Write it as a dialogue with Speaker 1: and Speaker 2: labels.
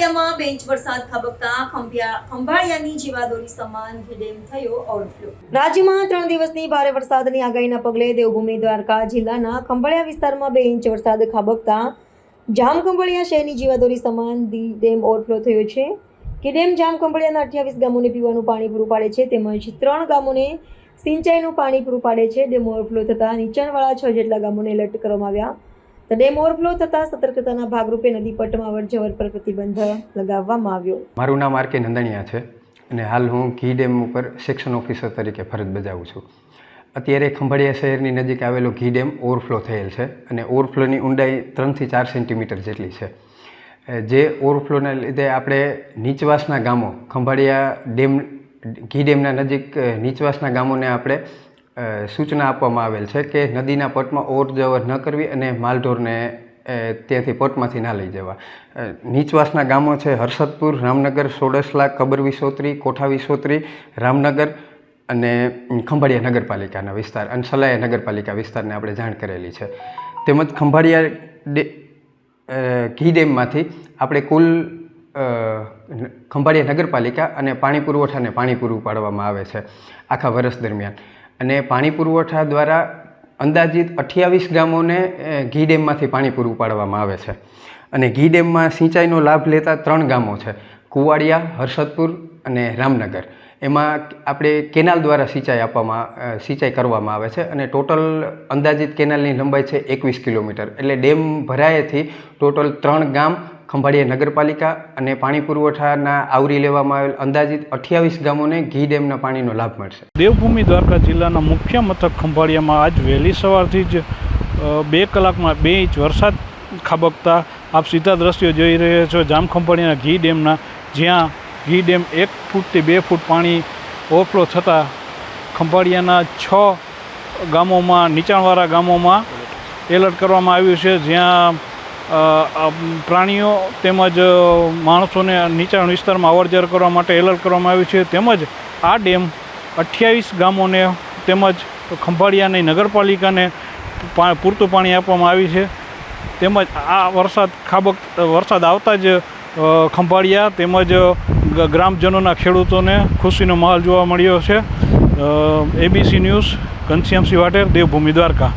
Speaker 1: ખંભાળિયામાં bench વરસાદ ખાબકતા ખંભાળિયાની જીવાદોરી સમાન ડેમ થયો ઓવરફ્લો. રાજ્યમાં ત્રણ દિવસની ભારે વરસાદની આગાહીના પગલે દેવભૂમિ દ્વારકા જિલ્લાના ખંભાળિયા વિસ્તારમાં બે ઇંચ વરસાદ ખાબકતા જામખંભાળિયા શહેરની જીવાદોરી સમાન દી ડેમ ઓવરફ્લો થયો છે. કે ડેમ જામખંભાળિયાના અઠ્યાવીસ ગામોને પીવાનું પાણી પૂરું પાડે છે તેમજ ત્રણ ગામોને સિંચાઈનું પાણી પૂરું પાડે છે. ડેમ ઓવરફ્લો થતાં નીચાણવાળા છ જેટલા ગામોને એલર્ટ કરવામાં આવ્યા. તો ડેમ ઓવરફ્લો થતાં સતર્કતાના ભાગરૂપે નદી પટમાં અવરજવર પર પ્રતિબંધ લગાવવામાં આવ્યો.
Speaker 2: મારું નામ આર કે નંદણિયા છે અને હાલ હું ઘી ડેમ ઉપર સેક્શન ઓફિસર તરીકે ફરજ બજાવું છું. અત્યારે ખંભાળિયા શહેરની નજીક આવેલો ઘી ડેમ ઓવરફ્લો થયેલ છે અને ઓવરફ્લોની ઊંડાઈ ત્રણથી ચાર સેન્ટીમીટર જેટલી છે. જે ઓવરફ્લોના લીધે આપણે નીચવાસના ગામો, ખંભાળિયા ડેમ ઘી ડેમના નજીક નીચવાસના ગામોને આપણે સૂચના આપવામાં આવેલ છે કે નદીના પટમાં ઓર જવર ન કરવી અને માલઢોરને ત્યાંથી પટમાંથી ના લઈ જવા. નીચવાસના ગામો છે હર્ષદપુર, રામનગર, સોડસલા કબર વિસોત્રી કોઠા વિસોત્રી રામનગર અને ખંભાળિયા નગરપાલિકાના વિસ્તાર અને સલાયા નગરપાલિકા વિસ્તારને આપણે જાણ કરેલી છે. તેમજ ખંભાળિયા ડે ઘી ડેમમાંથી આપણે કુલ ખંભાળિયા નગરપાલિકા અને પાણી પુરવઠાને પાણી પૂરું પાડવામાં આવે છે આખા વર્ષ દરમિયાન. અને પાણી પુરવઠા દ્વારા અંદાજિત અઠ્યાવીસ ગામોને ઘી ડેમમાંથી પાણી પૂરું પાડવામાં આવે છે. અને ઘી ડેમમાં સિંચાઈનો લાભ લેતા ત્રણ ગામો છે. કુવાડિયા, હર્ષદપુર અને રામનગર. એમાં આપણે કેનાલ દ્વારા સિંચાઈ આપવામાં સિંચાઈ કરવામાં આવે છે અને ટોટલ અંદાજિત કેનાલની લંબાઈ છે એકવીસ કિલોમીટર. એટલે ડેમ ભરાયેથી ટોટલ ત્રણ ગામ ખંભાળિયા નગરપાલિકા અને પાણી પુરવઠાના આવરી લેવામાં આવેલ અંદાજિત અઠ્યાવીસ ગામોને ઘી ડેમના પાણીનો લાભ મળશે.
Speaker 3: દેવભૂમિ દ્વારકા જિલ્લાના મુખ્ય મથક ખંભાળિયામાં આજ વહેલી સવારથી જ બે કલાકમાં બે ઇંચ વરસાદ ખાબકતા આપ સીધા દ્રશ્યો જોઈ રહ્યા છો. જામખંભાળિયાના ઘી ડેમના, જ્યાં ઘી ડેમ એક ફૂટથી બે ફૂટ પાણી ઓવરફ્લો થતાં ખંભાળિયાના છ ગામોમાં, નીચાણવાળા ગામોમાં એલર્ટ કરવામાં આવ્યું છે. જ્યાં પ્રાણીઓ તેમજ માણસોને નીચાણ વિસ્તારમાં અવરજર કરવા માટે એલર્ટ કરવામાં આવ્યું છે. તેમજ આ ડેમ અઠ્યાવીસ ગામોને તેમજ ખંભાળિયાની નગરપાલિકાને પૂરતું પાણી આપવામાં આવ્યું છે. તેમજ આ વરસાદ ખાબક, વરસાદ આવતા જ ખંભાળિયા તેમજ ગ્રામજનોના ખેડૂતોને ખુશીનો માહોલ જોવા મળ્યો છે. ABC news, Ghanshyamsinh Vater, Devbhoomi Dwarka.